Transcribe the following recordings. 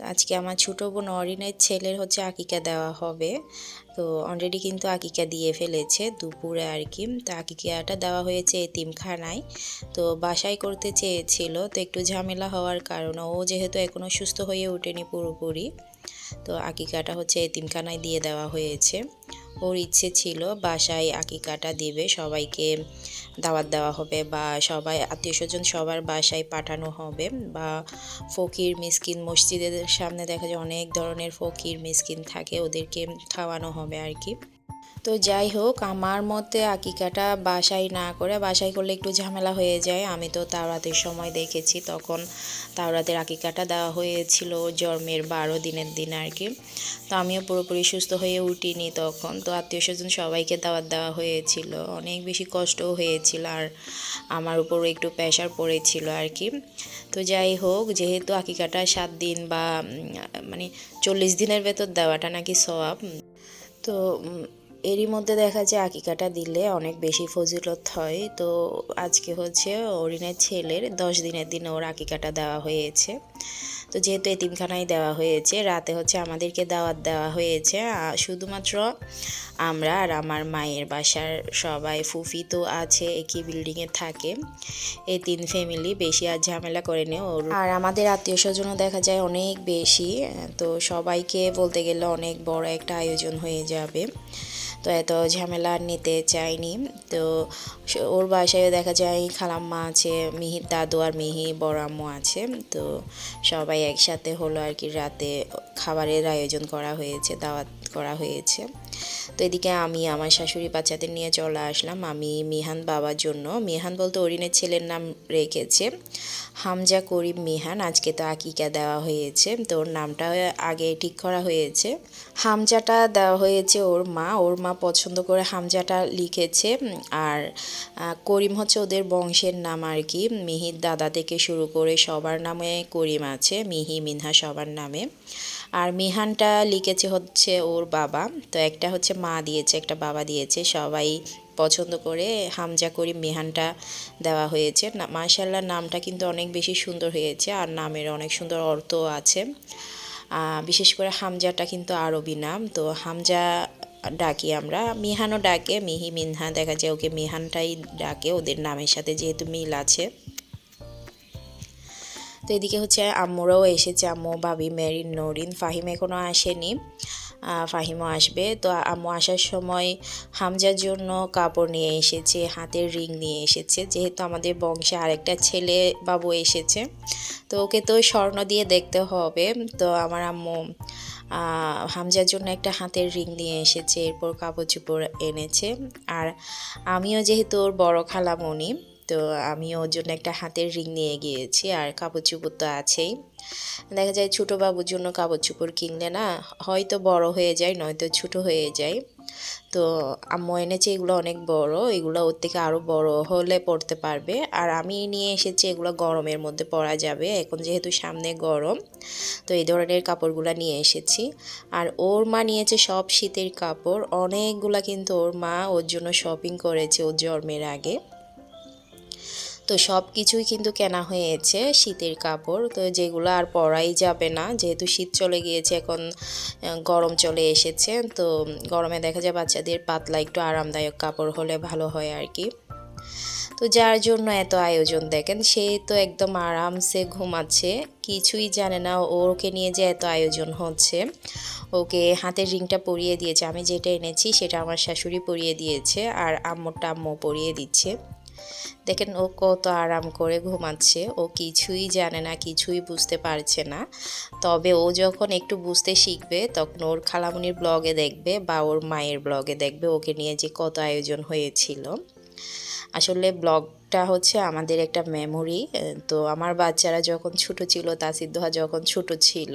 তো আজকে আমার ছোটো বোন অরিনের ছেলের হচ্ছে আকিকা দেওয়া হবে। তো অলরেডি কিন্তু আকিকা দিয়ে ফেলেছে দুপুরে আর কি। তো আকিকাটা দেওয়া হয়েছে এতিমখানায়। তো বাসায় করতে চেয়েছিল, তো একটু ঝামেলা হওয়ার কারণে ও যেহেতু এখনও সুস্থ হয়ে ওঠেনি পুরোপুরি, তো আকিকাটা হচ্ছে এতিমখানায় দিয়ে দেওয়া হয়েছে। ওর ইচ্ছে ছিল বাসায় আকিকাটা দিবে, সবাইকে দাওয়াত দেওয়া হবে বা সবাই, আত্মীয় স্বজন সবার বাসায় পাঠানো হবে বা ফকির, মিসকিন মসজিদের সামনে দেখা যায় অনেক ধরনের ফকির, মিসকিন থাকে, ওদেরকে খাওয়ানো হবে আর কি। তো যাই হোক, আমার মতে আকিকাটা বাসায় না করে, বাসায় করলে একটু ঝামেলা হয়ে যায়। আমি তো তাওরাতের সময় দেখেছি, তখন তাওরাতের আকিকাটা দেওয়া হয়েছিল জন্মের বারো দিনের দিন আর কি। তো আমিও পুরোপুরি সুস্থ হয়ে উঠিনি তখন। তো আত্মীয় স্বজন সবাইকে দাওয়াত দেওয়া হয়েছিল। অনেক বেশি কষ্টও হয়েছিল আর আমার উপরও একটু প্রেশার পড়েছিল আর কি। তো যাই হোক, যেহেতু আকিকাটা সাত দিন বা মানে চল্লিশ দিনের ভেতর দেওয়াটা নাকি সওয়াব। তো এরই মধ্যে দেখা যায় আকিকাটা দিলে অনেক বেশি ফজিলত হয়। তো আজকে হচ্ছে অরিনের ছেলের দশ দিনের দিন ওর আকিকাটা দেওয়া হয়েছে। তো যেহেতু এতিমখানায় দেওয়া হয়েছে, রাতে হচ্ছে আমাদেরকে দাওয়াত দেওয়া হয়েছে। শুধুমাত্র আমরা আর আমার মায়ের বাসার সবাই, ফুফি তো আছে, একই বিল্ডিংয়ে থাকে। এই তিন ফ্যামিলি বেশি আর ঝামেলা করে নেই ওর। আর আমাদের আত্মীয় স্বজনও দেখা যায় অনেক বেশি। তো সবাইকে বলতে গেলে অনেক বড় একটা আয়োজন হয়ে যাবে। তো এত ঝামেলা নিতে চাইনি। তো ওর বাসায়ও দেখা যায় খালাম্মা আছে মিহির দাদু আর মিহি, বড় আম্মু আছে। তো সবাই একসাথে হলো আর কি, রাতে খাবারের আয়োজন করা হয়েছে, দাওয়াত করা হয়েছে। তো এদিকে আমি আমার শাশুড়ি বাচ্চাদের নিয়ে চলে আসলাম। আমি মিহান বাবার জন্য। মিহান বলতে অরিনের ছেলের নাম রেখেছে। হামজা করিম মিহান। আজকে তো আকিকা দেওয়া হয়েছে। তো ওর নামটা আগে ঠিক করা হয়েছে। হামজাটা দেওয়া হয়েছে ওর মা। ওর মা পছন্দ করে হামজাটা লিখেছে। আর করিম হচ্ছে ওদের বংশের নাম আর কি। মিহির দাদা থেকে শুরু করে সবার নামে করিম আছে। মিহি, মিনহা সবার নামে। আর মেহানটা লিখেছে হচ্ছে ওর বাবা। তো একটা হচ্ছে মা দিয়েছে, একটা বাবা দিয়েছে। সবাই পছন্দ করে হামজা করিম মেহানটা দেওয়া হয়েছে। মাশাল্লাহ নামটা কিন্তু অনেক বেশি সুন্দর হয়েছে আর নামের অনেক সুন্দর অর্থ আছে। বিশেষ করে হামজাটা কিন্তু আরবি নাম। তো হামজা ডাকি আমরা, মিহানও ডাকে, মিহি মিনহা দেখা যায় ওকে মিহানটাই ডাকে। ওদের নামের সাথে যেহেতু মিল আছে। তো এদিকে হচ্ছে আম্মুরাও এসেছে, আম্মু, ভাবি, মেরিন, নরিন, ফাহিম এখনও আসেনি। ফাহিমও আসবে। তো আম্মু আসার সময় হামজার জন্য কাপড় নিয়ে এসেছে, হাতের রিং নিয়ে এসেছে। যেহেতু আমাদের বংশে আরেকটা ছেলে বাবু এসেছে, তো ওকে তো স্বর্ণ দিয়ে দেখতে হবে। তো আমার আম্মু হামজার জন্য একটা হাতের রিং নিয়ে এসেছে, এরপর কাপড় চুপড় এনেছে। আর আমিও যেহেতু ওর বড় খালামণি তো আমি ওর জন্য একটা হাতের রিং নিয়ে গিয়েছি, আর কাপড় চুপড় তো আছেই। দেখা যায় ছোটো বাবুর জন্য কাপড় চুপড় কিনলে না, হয়তো বড় হয়ে যায়, নয়তো ছোট হয়ে যায়। তো আম্মু এনেছে, এগুলো অনেক বড়, এগুলো ওর থেকে আরও বড় হলে পড়তে পারবে। আর আমি নিয়ে এসেছি, এগুলো গরমের মধ্যে পরা যাবে, এখন যেহেতু সামনে গরম, তো এই ধরনের কাপড়গুলো নিয়ে এসেছি। আর ওর মা নিয়েছে সব শীতের কাপড়, অনেকগুলা কিন্তু ওর মা ওর জন্য শপিং করেছে ওর জন্মের আগে। তো সব কিছুই কিন্তু কেনা হয়েছে শীতের কাপড়। তো যেগুলো আর পরাই যাবে না, যেহেতু শীত চলে গিয়েছে, এখন গরম চলে এসেছে। তো গরমে দেখা যায় বাচ্চাদের পাতলা একটু আরামদায়ক কাপড় হলে ভালো হয় আর কি। তো যার জন্য এত আয়োজন দেখেন, সে তো একদম আরামসে ঘুমাচ্ছে, কিছুই জানে না ওকে নিয়ে যে এত আয়োজন হচ্ছে। ওকে হাতের রিংটা পরিয়ে দিয়েছে, আমি যেটা এনেছি সেটা আমার শাশুড়ি পরিয়ে দিয়েছে আর আম্মুরটা আম্মু পরিয়ে দিচ্ছে। দেখেন, ও কত আরাম করে ঘুমাচ্ছে। ও কিছুই জানে না, কিছুই বুঝতে পারছে না। তবে ও যখন একটু বুঝতে শিখবে, তখন ওর খালামুনির ব্লগে দেখবে বা ওর মায়ের ব্লগে দেখবে ওকে নিয়ে যে কত আয়োজন হয়েছিল। আসলে ব্লগটা হচ্ছে আমাদের একটা মেমোরি তো আমার বাচ্চারা যখন ছোট ছিল তাসিদ্দোহা যখন ছোট ছিল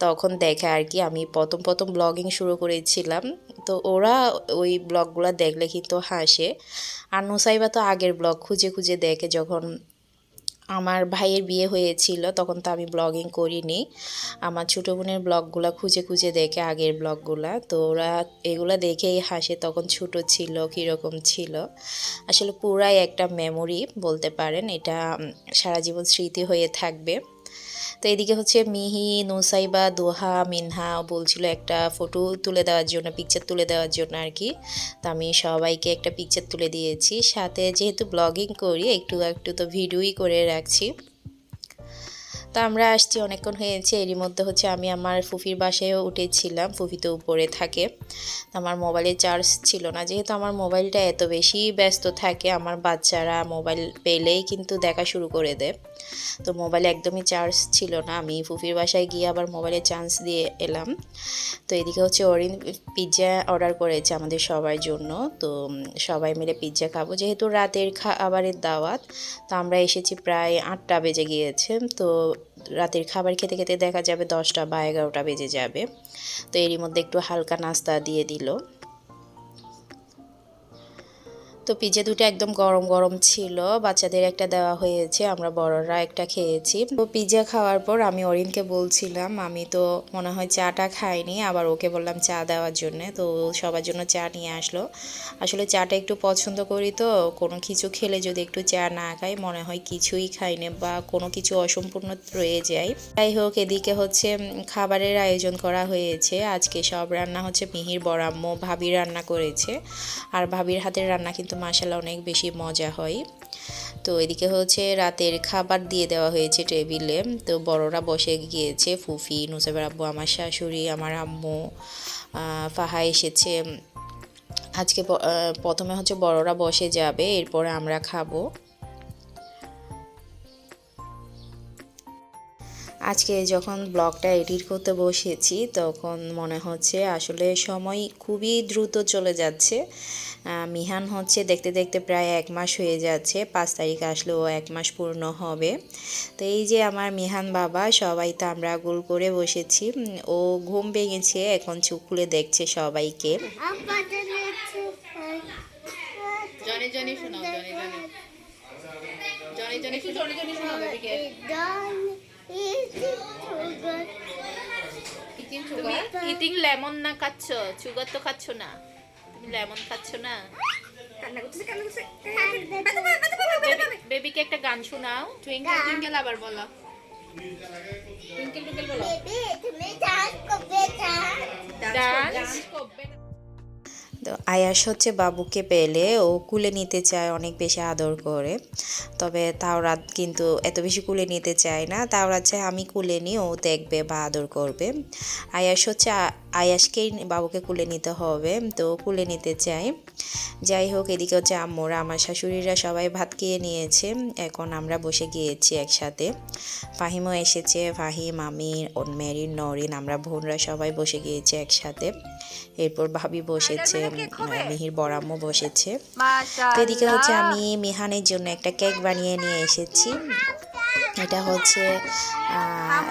তখন দেখে আর কি আমি প্রথম প্রথম ব্লগিং শুরু করেছিলাম। তো ওরা ওই ব্লগগুলো দেখলে কিন্তু হাসে। আর নুসাইবা তো আগের ব্লগ খুঁজে খুঁজে দেখে যখন আমার ভাইয়ের বিয়ে হয়েছিল তখন তো আমি ব্লগিং করিনি। আমার ছোটো বোনের ব্লগগুলো খুঁজে খুঁজে দেখে আগের ব্লগগুলা তো ওরা এগুলো দেখেই হাসে তখন ছোট ছিল, কীরকম ছিল। আসলে পুরাই একটা মেমোরি বলতে পারেন। এটা সারা জীবন স্মৃতি হয়ে থাকবে। তো এদিকে হচ্ছে মিহি, নুসাইবা, দোহা, মিনহা বলছিল একটা ফটো তুলে দেওয়ার জন্য পিকচার তুলে দেওয়ার জন্য আর কি। তো আমি সবাইকে একটা পিকচার তুলে দিয়েছি। সাথে যেহেতু ব্লগিং করি, একটু একটু তো ভিডিওই করে রাখছি। তো আমরা আসছি, অনেকক্ষণ হয়েছে। এরই মধ্যে হচ্ছে আমি আমার ফুফির বাসায়ও উঠেছিলাম। ফুফি তো উপরে থাকে। আমার মোবাইলে চার্জ ছিল না। যেহেতু আমার মোবাইলটা এত বেশি ব্যস্ত থাকে, আমার বাচ্চারা মোবাইল পেলেই কিন্তু দেখা শুরু করে দেয়। তো মোবাইলে একদমই চার্জ ছিল না। আমি ফুফির বাসায় গিয়ে আবার মোবাইলে চান্স দিয়ে এলাম। তো এদিকে হচ্ছে অরিন পিৎজা অর্ডার করেছে আমাদের সবার জন্য। তো সবাই মিলে পিৎজা খাব। যেহেতু রাতের খাবারের দাওয়াত, তো আমরা এসেছি প্রায় আটটা বেজে গিয়েছে। তো রাতের খাবার খেতে খেতে দেখা যাবে দশটা বা এগারোটা বেজে যাবে। তো এরই মধ্যে একটু হালকা নাস্তা দিয়ে দিল। তো পিজা দুটো একদম গরম গরম ছিল। বাচ্চাদের একটা দেওয়া হয়েছে, আমরা বড়রা একটা খেয়েছি। তো পিজা খাওয়ার পর আমি অরিনকে বলছিলাম, আমি তো মনে হয় চাটা খাইনি। আবার ওকে বললাম চা দেওয়ার জন্য, তো সবার জন্য চা নিয়ে আসলো। আসলে চাটা একটু পছন্দ করি তো, কোনো কিছু খেলে যদি একটু চা না খাই, মনে হয় কিছুই খাইনি বা কোনো কিছু অসম্পূর্ণ রয়ে যায়। যাই হোক, এদিকে হচ্ছে খাবারের আয়োজন করা হয়েছে। আজকে সব রান্না হচ্ছে মিহির বরাম্ম ভাবি রান্না করেছে। আর ভাবির হাতের রান্না কিন্তু মাসাল্লাহ অনেক বেশি মজা হয়। তো এদিকে হচ্ছে রাতের খাবার দিয়ে দেওয়া হয়েছে টেবিলে। তো বড়রা বসে গিয়েছে, ফুফি, নুসাইবার আব্বু, আমার শাশুড়ি, আমার আম্মু ফাহা এসেছে। আজকে প্রথমে হচ্ছে বড়রা বসে যাবে, এরপরে আমরা খাব। আজকে যখন ব্লগটা এডিট করতে বসেছি, তখন মনে হচ্ছে আসলে সময় খুবই দ্রুত চলে যাচ্ছে। মিহান হচ্ছে দেখতে দেখতে প্রায় এক মাস হয়ে যাচ্ছে। পাঁচ তারিখ আসলেও এক মাস পূর্ণ হবে। তো এই যে আমার মিহান বাবা সবাই তো আমরা গোল করে বসেছি। ও ঘুম ভেঙেছে এখন চোখ খুলে দেখছে সবাইকে। জনি জনি শোনাও জনি জনি। জনি জনি শোনাও জনি জনি শোনাও বেবিকে। ইটিং সুগার ইটিং লেমন না খাচ্ছ? সুগার তো খাচ্ছ না। তুমি খাচ্ছ না? বেবিকে একটা গান শোনাও। টুইঙ্কেল টুইঙ্কেল আবার বলো। টুইঙ্কেল টুইঙ্কেল বলো। ডান্স তো আয়াস হচ্ছে বাবুকে পেলে ও কুলে নিতে চায় অনেক বেশি আদর করে। তবে তাওরাত কিন্তু এত বেশি কুলে নিতে চায় না। তাওরাত চায় আমি কুলে নিই ও দেখবে বা আদর করবে। আয়াস হচ্ছে আয়াসকেই বাবুকে কুলে নিতে হবে তো কুলে নিতে চাই। যাই হোক এদিকে হচ্ছে আম্মুরা আমার শাশুড়িরা সবাই ভাত খেয়ে নিয়েছে এখন আমরা বসে গিয়েছি একসাথে। ফাহিমও এসেছে ফাহিম আমি মেরি নরিন আমরা বোনরা সবাই বসে গিয়েছি একসাথে। এরপর ভাবি বসেছে মিহির বড়াম্মু বসেছে। তো এদিকে হচ্ছে আমি মিহানের জন্য একটা কেক বানিয়ে নিয়ে এসেছি। এটা হচ্ছে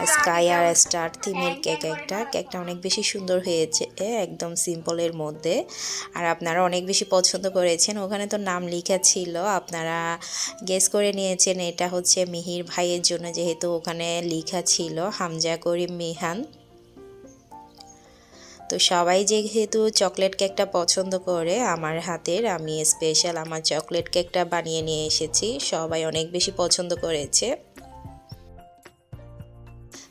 স্কাই আর স্টার থিমের কেক একটা। কেকটা অনেক বেশি সুন্দর হয়েছে একদম সিম্পলের মধ্যে। আর আপনারা অনেক বেশি পছন্দ করেছেন। ওখানে তো নাম লেখা ছিল, আপনারা গেস করে নিয়েছেন। এটা হচ্ছে মিহির ভাইয়ের জন্য যেহেতু ওখানে লেখা ছিল, হামজা করিম মিহান। তো সবাই যেহেতু চকলেট কেকটা পছন্দ করে আমার হাতের, আমি স্পেশাল আমার চকলেট কেকটা বানিয়ে নিয়ে এসেছি। সবাই অনেক বেশি পছন্দ করেছে।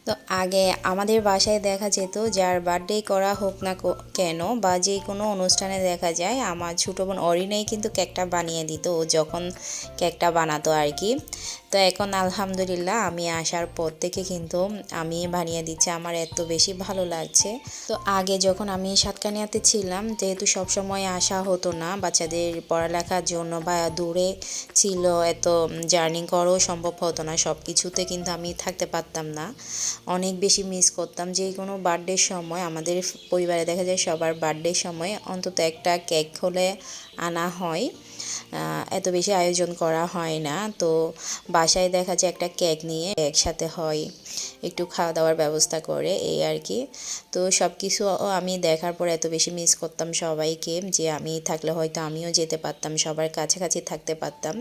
তো আগে আমাদের বাসায় দেখা যেত, যার বার্থডে করা হোক না কেন বা যে কোনো অনুষ্ঠানে দেখা যায়, আমার ছোটো বোন অরিনেই কিন্তু কেকটা বানিয়ে দিত। ও যখন কেকটা বানাতো আর কি তো এখন আলহামদুলিল্লাহ আমি আসার পর থেকে কিন্তু আমি বানিয়ে দিচ্ছি, আমার এত বেশি ভালো লাগছে। তো আগে যখন আমি সাতকানিয়াতে ছিলাম, যেহেতু সব সময় আসা হতো না, বাচ্চাদের পড়ালেখার জন্য বা দূরে ছিল, এত জার্নি করাও সম্ভব হতো না সব কিছুতে কিন্তু আমি থাকতে পারতাম না। অনেক বেশি মিস করতাম, যে কোনো বার্থডের সময় আমাদের পরিবারে দেখা যায় সবার বার্থডের সময় অন্তত একটা কেক হলে আনা হয়। এত বেশি আয়োজন করা হয় না। তো বাসায় দেখা যায় একটা কেক নিয়ে একসাথে হয়, একটু খাওয়া দাওয়ার ব্যবস্থা করে, এই আর কি। তো সব কিছু আমি দেখার পর এত বেশি মিস করতাম সবাইকে যে আমি থাকলে হয়তো আমিও যেতে পারতাম, সবার কাছাকাছি থাকতে পারতাম।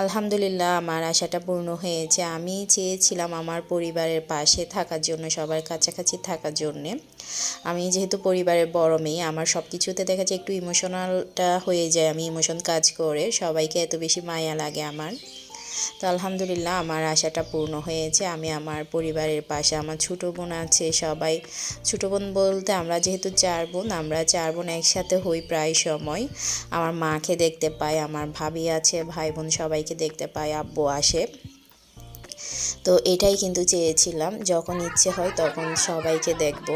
আলহামদুলিল্লাহ আমার আশাটা পূর্ণ হয়েছে। আমি চেয়েছিলাম আমার পরিবারের পাশে থাকার জন্য, সবার কাছাকাছি থাকার জন্যে। আমি যেহেতু পরিবারের বড় মেয়ে, আমার সব কিছুতে দেখা যায় একটু ইমোশনালটা হয়ে যায়, আমি ইমোশন কাজ করে, সবাইকে এত বেশি মায়া লাগে আমার। তো আলহামদুলিল্লাহ, আমার আশাটা পূর্ণ হয়েছে, আমি আমার পরিবারের পাশে, আমার ছোটো বোন আছে, সবাই, ছোটো বোন বলতে আমরা যেহেতু চার বোন, আমরা চার বোন একসাথে হই প্রায় সময়। আমার মাকে দেখতে পাই, আমার ভাবি আছে, ভাই বোন সবাইকে দেখতে পাই, আব্বু আসে। তো এটাই কিন্তু চেয়েছিলাম, যখন ইচ্ছে হয় তখন সবাইকে দেখব।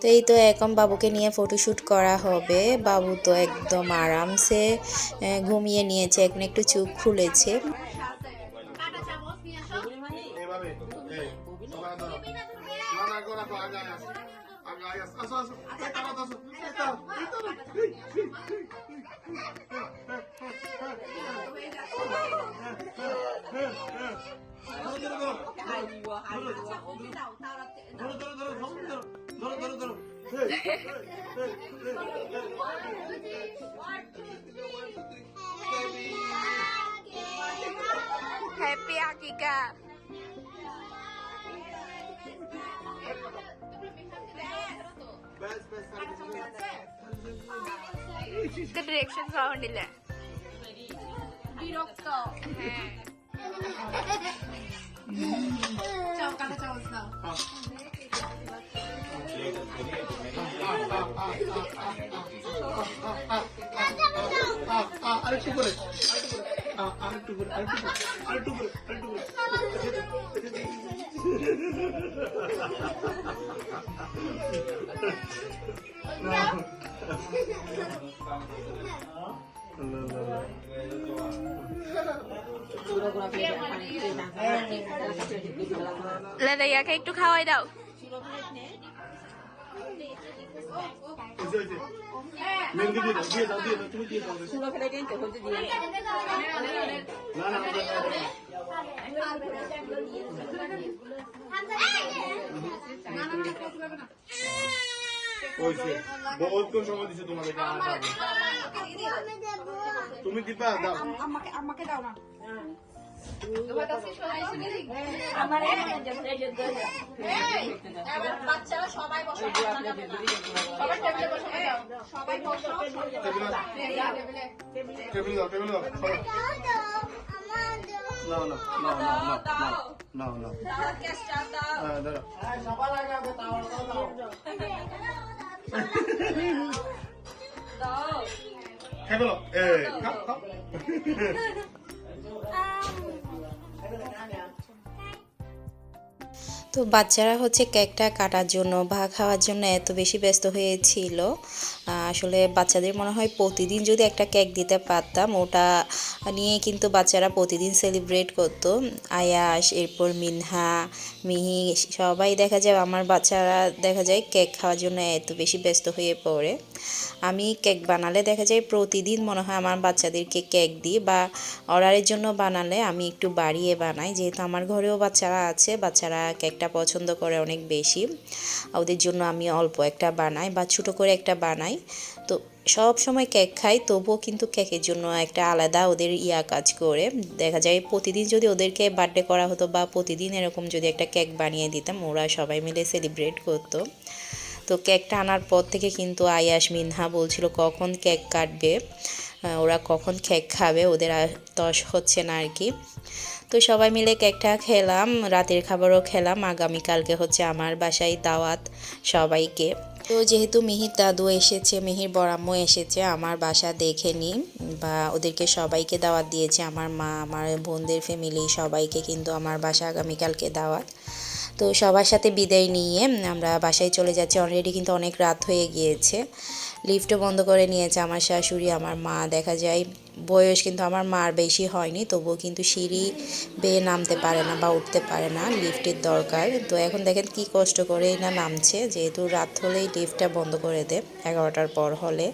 তো এই তো এখন বাবুকে নিয়ে ফটোশ্যুট করা হবে বাবু তো একদম আরামসে ঘুমিয়ে নিয়েছে এখন একটু চুপ খুলেছে না না গো ডিরেকশন পাওয়া নিলে বিরক্ত হ্যাঁ আ, আ, আরেকটু করে আরেকটু করে আ, আরেকটু করে আরেকটু করে আরেকটু করে আরেকটু করে লেদাইয়াকে একটু খাওয়াই দাও হয়েছে, হয়েছে। মেহেন্দি দিয়ে দাও দিয়ে দাও দিয়ে দাও তুমি দিয়ে দাও না না ওটা না, ওটা হয়েছে বহুত কোন সময় দিছে তোমাকে। তুমি দিবা দাও আমাকে আমাকে দাও না বাচ্চারা সবাই বসে সবাই বসো টেবিলে টেবিলে দাও টেবিলে দাও সরো। না না না না না না না গ্যাসটা দাও হ্যাঁ দাঁড়া দাও খেয়ে ফেলো এই খাও খাও তো বাচ্চারা হচ্ছে কেকটা কাটার জন্য বা খাওয়ার জন্য এত বেশি ব্যস্ত হয়েছিল। আসলে বাচ্চাদের মনে হয় প্রতিদিন যদি একটা কেক দিতে পারতাম, ওটা নিয়ে কিন্তু বাচ্চারা প্রতিদিন সেলিব্রেট করতো। আয়াস, এরপর মিনহা, মিহি, সবাই দেখা যায়, আমার বাচ্চারা দেখা যায় কেক খাওয়ার জন্য এত বেশি ব্যস্ত হয়ে পড়ে। আমি কেক বানালে দেখা যায় প্রতিদিন মনে হয় আমার বাচ্চাদেরকে কেক দিই বা অর্ডারের জন্য বানালে আমি একটু বাড়িয়ে বানাই। যেহেতু আমার ঘরেও বাচ্চারা আছে, বাচ্চারা কেকটা পছন্দ করে অনেক বেশি। ওদের জন্য আমি অল্প একটা বানাই বা ছোটো করে একটা বানাই। তো সব সময় কেক খাই, তবুও কিন্তু কেকের জন্য একটা আলাদা ওদের ইয়া কাজ করে। দেখা যায় প্রতিদিন যদি ওদেরকে বার্থডে করা হতো বা প্রতিদিন এরকম যদি একটা কেক বানিয়ে দিতাম, ওরা সবাই মিলে সেলিব্রেট করতো। তো কেকটা আনার পর থেকে কিন্তু আয়াস, মিনহা বলছিল, কখন কেক কাটবে? ওরা কখন কেক খাবে, ওদের তস হচ্ছে না আর কি। তো সবাই মিলে কেকটা খেলাম, রাতের খাবারও খেলাম। আগামীকালকে হচ্ছে আমার বাসায় দাওয়াত সবাইকে। তো যেহেতু মিহির দাদু এসেছে, মিহির বড়াম্মু এসেছে, আমার বাসা দেখে নি। বা ওদেরকে সবাইকে দাওয়াত দিয়েছে, আমার মা, আমার বোনদের ফ্যামিলি সবাইকে কিন্তু আমার বাসা আগামীকালকে দাওয়াত। তো সবার সাথে বিদায় নিয়ে আমরা বাসায় চলে যাচ্ছি। অলরেডি কিন্তু অনেক রাত হয়ে গিয়েছে। লিফটও বন্ধ করে নিয়েছে আমার শাশুড়ি, আমার মা। দেখা যায় বয়স কিন্তু আমার মার বেশি হয়নি, তবুও কিন্তু সিঁড়ি বেয়ে নামতে পারে না বা উঠতে পারে না লিফটের দরকার। তো এখন দেখেন কি কষ্ট করেই না নামছে, যেহেতু রাত হলেই লিফটটা বন্ধ করে দেয় এগারোটার পর হলে।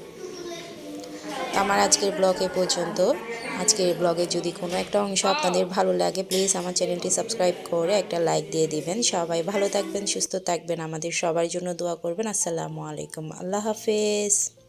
আমার আজকের ব্লগ এ পর্যন্ত। আজকের ব্লগে যদি কোনো একটা অংশ আপনাদের ভালো লাগে প্লিজ আমার চ্যানেলটি সাবস্ক্রাইব করে একটা লাইক দিয়ে দিবেন। সবাই ভালো থাকবেন, সুস্থ থাকবেন, আমাদের সবার জন্য দোয়া করবেন। আসসালামু আলাইকুম, আল্লাহ হাফেজ।